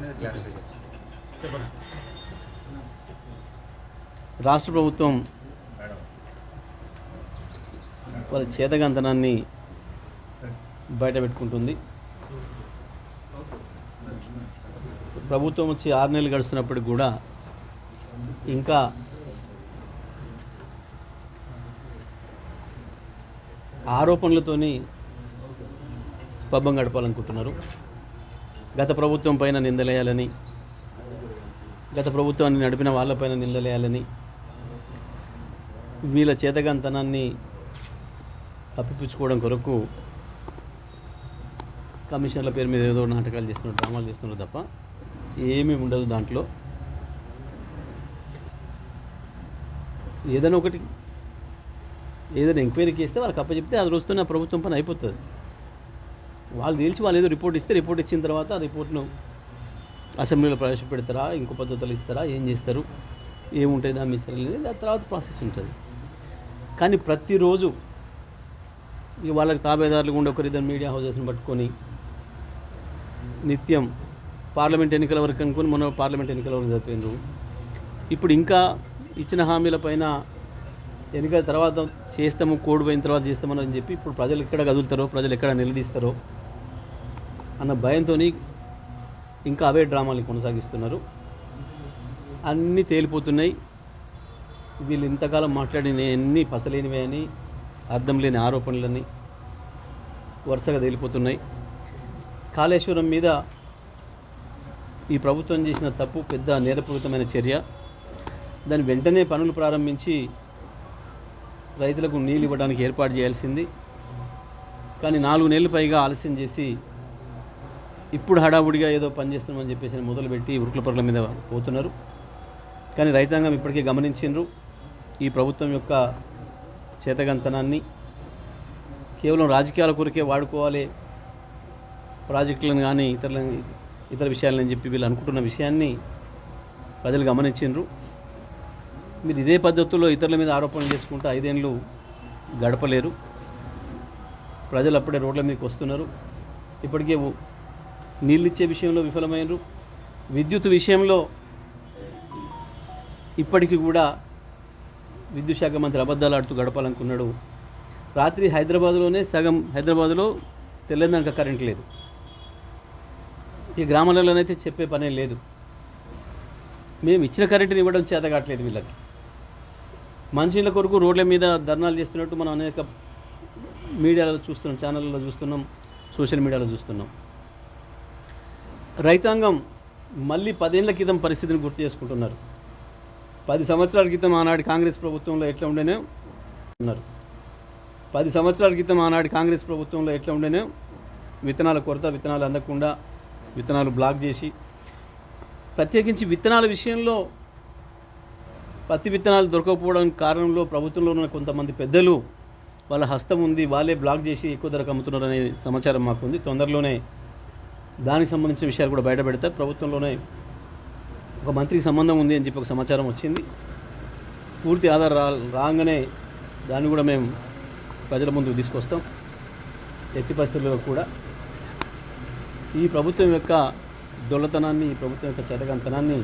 Me the clarification రాష్ట్ర ప్రభుత్వం వాళ్ళ చేతగంతనాన్ని బయట పెట్టుకుంటుంది. ప్రభుత్వం వచ్చి ఆరు నెలలు గడుస్తున్నప్పటికి కూడా ఇంకా ఆరోపణలతోని పబ్బం గడపాలనుకుంటున్నారు. గత ప్రభుత్వం పైన నిందలేయాలని గత ప్రభుత్వాన్ని నడిపిన వాళ్ళపైన నిందలేయాలని వీళ్ళ చేతగంతనాన్ని తప్పిపుచ్చుకోవడం కొరకు కమిషన్ల పేరు మీద ఏదో నాటకాలు చేస్తున్నారు డ్రామాలు చేస్తున్నారు తప్ప ఏమీ ఉండదు దాంట్లో. ఏదైనా ఒకటి ఏదైనా ఎంక్వైరీకి ఇస్తే వాళ్ళకి అప్పచెప్తే అది వస్తున్న ప్రభుత్వం పని అయిపోతుంది. వాళ్ళు తెలిసి వాళ్ళు ఏదో రిపోర్ట్ ఇస్తే రిపోర్ట్ ఇచ్చిన తర్వాత ఆ రిపోర్ట్ను అసెంబ్లీలో ప్రవేశపెడతారా? ఇంకో పద్ధతులు ఇస్తారా? ఏం చేస్తారు? ఏముంటాయి? దాని మీద చర్యలు దాని ఆ తర్వాత ప్రాసెస్ ఉంటుంది. కానీ ప్రతిరోజు ఇక వాళ్ళకి తాబేదారులు ఉండే ఒకరిద్దరు మీడియా హౌసెస్ని పట్టుకొని నిత్యం పార్లమెంట్ ఎన్నికల వరకు అనుకుని మొన్న పార్లమెంట్ ఎన్నికల వరకు జరిపోయినారు ఇప్పుడు ఇంకా ఇచ్చిన హామీల పైన ఎన్నికల తర్వాత చేస్తాము కోడ్ పోయిన తర్వాత చేస్తామని చెప్పి ఇప్పుడు ప్రజలు ఎక్కడ కదులుతారో ప్రజలు ఎక్కడ నిలదీస్తారో అన్న భయంతో ఇంకా అవే డ్రామాలు కొనసాగిస్తున్నారు. అన్నీ తేలిపోతున్నాయి. వీళ్ళు ఇంతకాలం మాట్లాడిన ఎన్ని పసలేనివే అని అర్థం లేని ఆరోపణలని వరుసగా తేలిపోతున్నాయి. కాళేశ్వరం మీద ఈ ప్రభుత్వం చేసిన తప్పు పెద్ద నేరపూరితమైన చర్య. దాని వెంటనే పనులు ప్రారంభించి రైతులకు నీళ్ళు ఇవ్వడానికి ఏర్పాటు చేయాల్సింది. కానీ నాలుగు నెలలు పైగా ఆలస్యం చేసి ఇప్పుడు హడావుడిగా ఏదో పనిచేస్తున్నామని చెప్పేసి మొదలుపెట్టి ఉరుకుల పరుల మీద పోతున్నారు. కానీ రైతాంగం ఇప్పటికే గమనించిండ్రు. ఈ ప్రభుత్వం యొక్క చేతగంతనాన్ని కేవలం రాజకీయాల కొరకే వాడుకోవాలి ప్రాజెక్టులను కానీ ఇతరుల ఇతర విషయాలని చెప్పి వీళ్ళు అనుకుంటున్న విషయాన్ని ప్రజలు గమనించిండ్రు. మీరు ఇదే పద్ధతుల్లో ఇతరుల మీద ఆరోపణలు చేసుకుంటూ ఐదేళ్ళు గడపలేరు. ప్రజలు అప్పుడే రోడ్ల మీదకి వస్తున్నారు. ఇప్పటికే నీళ్ళిచ్చే నీళ్ళు ఇచ్చే విషయంలో విఫలమైనరు. విద్యుత్ విషయంలో ఇప్పటికీ కూడా విద్యుత్ శాఖ మంత్రి అబద్ధాలు ఆడుతూ గడపాలనుకున్నాడు. రాత్రి హైదరాబాద్లోనే సగం హైదరాబాద్లో తెల్లందాక కరెంట్ లేదు. ఈ గ్రామాలలోనైతే చెప్పే పనే లేదు. మేము ఇచ్చిన కరెంటుని ఇవ్వడం చేత కావట్లేదు వీళ్ళకి. మనుషుల కొరకు రోడ్ల మీద ధర్నాలు చేస్తున్నట్టు మనం అనేక మీడియాలో చూస్తున్నాం ఛానళ్ళలో చూస్తున్నాం సోషల్ మీడియాలో చూస్తున్నాం. రైతాంగం మళ్ళీ పదేళ్ళ క్రితం పరిస్థితిని గుర్తు చేసుకుంటున్నారు. పది సంవత్సరాల క్రితం ఆనాటి కాంగ్రెస్ ప్రభుత్వంలో ఎట్లా ఉండేనే ఉన్నారు. పది సంవత్సరాల క్రితం ఆనాటి కాంగ్రెస్ ప్రభుత్వంలో ఎట్లా ఉండేనే విత్తనాల కొరత విత్తనాలు అందకుండా విత్తనాలు బ్లాక్ చేసి ప్రత్యేకించి విత్తనాల విషయంలో పత్తి విత్తనాలు దొరకకపోవడానికి కారణంలో ప్రభుత్వంలో ఉన్న కొంతమంది పెద్దలు వాళ్ళ హస్తం ఉంది వాళ్ళే బ్లాక్ చేసి ఎక్కువ ధరకు అమ్ముతున్నారు అనే సమాచారం మాకుంది. తొందరలోనే దానికి సంబంధించిన విషయాలు కూడా బయట పెడతారు ప్రభుత్వంలోనే ఒక మంత్రికి సంబంధం ఉంది అని చెప్పి ఒక సమాచారం వచ్చింది. పూర్తి ఆధార్ రా రాగానే దాన్ని కూడా మేము ప్రజల ముందుకు తీసుకొస్తాం. ఎట్టి పరిస్థితుల్లో కూడా ఈ ప్రభుత్వం యొక్క దొల్లతనాన్ని ఈ ప్రభుత్వం యొక్క చెదగంతనాన్ని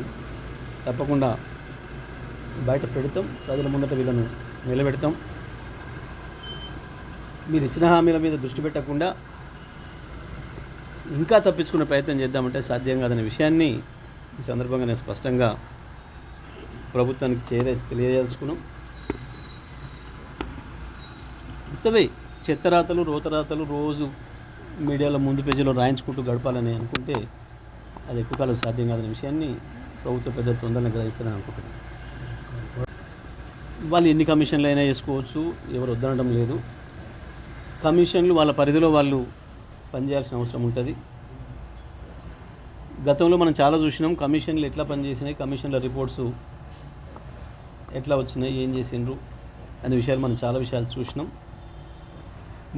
తప్పకుండా బయట పెడతాం. ప్రజల ముందట వీళ్ళను నిలబెడతాం. మీరు ఇచ్చిన హామీల మీద దృష్టి పెట్టకుండా ఇంకా తప్పించుకునే ప్రయత్నం చేద్దామంటే సాధ్యం కాదనే విషయాన్ని ఈ సందర్భంగా నేను స్పష్టంగా ప్రభుత్వానికి చేరే తెలియజేసుకున్నాం ఉత్తవే చెత్తరాతలు రోతరాతలు రోజు మీడియాలో ముందు పేజీలో రాయించుకుంటూ గడపాలని అనుకుంటే అది ఎక్కువ కాలం సాధ్యం కాదనే విషయాన్ని ప్రభుత్వ పెద్ద తొందరగా గ్రహిస్తారని అనుకుంటున్నాను వాళ్ళు ఎన్ని కమిషన్లు అయినా వేసుకోవచ్చు ఎవరు వద్దనడం లేదు. కమిషన్లు వాళ్ళ పరిధిలో వాళ్ళు పనిచేయాల్సిన అవసరం ఉంటుంది. గతంలో మనం చాలా చూసినాం కమిషన్లు ఎట్లా పనిచేసినాయి కమిషన్ల రిపోర్ట్స్ ఎట్లా వచ్చినాయి ఏం చేసిండ్రు అనే విషయాలు మనం చాలా విషయాలు చూసినాం.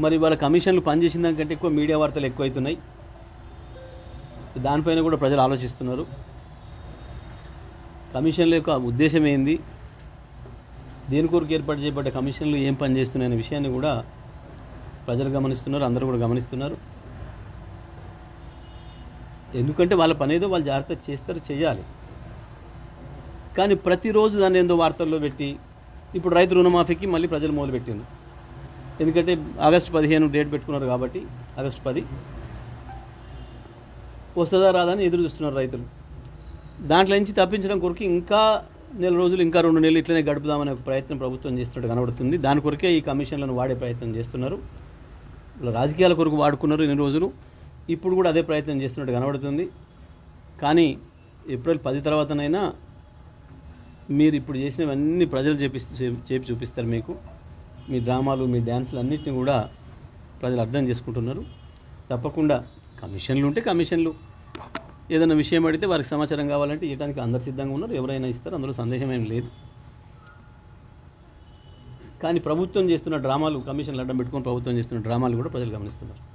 మరి వాళ్ళ కమిషన్లు పనిచేసిన దానికంటే ఎక్కువ మీడియా వార్తలు ఎక్కువైతున్నాయి. దానిపైన కూడా ప్రజలు ఆలోచిస్తున్నారు. కమిషన్ల యొక్క ఉద్దేశం ఏంది? దేని కొరకు ఏర్పాటు చేయబడ్డ కమిషన్లు ఏం పనిచేస్తున్నాయనే విషయాన్ని కూడా ప్రజలు గమనిస్తున్నారు అందరూ కూడా గమనిస్తున్నారు. ఎందుకంటే వాళ్ళ పని ఏదో వాళ్ళు జాగ్రత్త చేస్తారు చేయాలి. కానీ ప్రతిరోజు దాన్ని ఏందో వార్తల్లో పెట్టి ఇప్పుడు రైతు రుణమాఫీకి మళ్ళీ ప్రజలు మొదలుపెట్టిండు ఎందుకంటే ఆగస్టు పదిహేను డేట్ పెట్టుకున్నారు కాబట్టి ఆగస్టు పది వస్తుందా రాదా అని ఎదురు చూస్తున్నారు రైతులు. దాంట్లో నుంచి తప్పించడం కొరకు ఇంకా నెల రోజులు ఇంకా రెండు నెలలు ఇట్లనే గడుపుదామనే ఒక ప్రయత్నం ప్రభుత్వం చేస్తున్నట్టు కనబడుతుంది. దాని కొరకే ఈ కమిషన్లను వాడే ప్రయత్నం చేస్తున్నారు. రాజకీయాల కొరకు వాడుకున్నారు ఇన్ని రోజులు. ఇప్పుడు కూడా అదే ప్రయత్నం చేస్తున్నట్టు కనబడుతుంది. కానీ ఏప్రిల్ పది తర్వాతనైనా మీరు ఇప్పుడు చేసినవన్నీ ప్రజలు చేపిస్తూ చేపి చూపిస్తారు మీకు. మీ డ్రామాలు మీ డ్యాన్సులు అన్నింటినీ కూడా ప్రజలు అర్థం చేసుకుంటున్నారు. తప్పకుండా కమిషన్లు ఉంటే కమిషన్లు. ఏదైనా విషయం అడిగితే వారికి సమాచారం కావాలంటే ఇవ్వడానికి అందరు సిద్ధంగా ఉన్నారు. ఎవరైనా ఇస్తారు అందులో సందేహం ఏం లేదు. కానీ ప్రభుత్వం చేస్తున్న డ్రామాలు కమిషన్లు అడ్డం పెట్టుకొని ప్రభుత్వం చేస్తున్న డ్రామాలు కూడా ప్రజలు గమనిస్తున్నారు.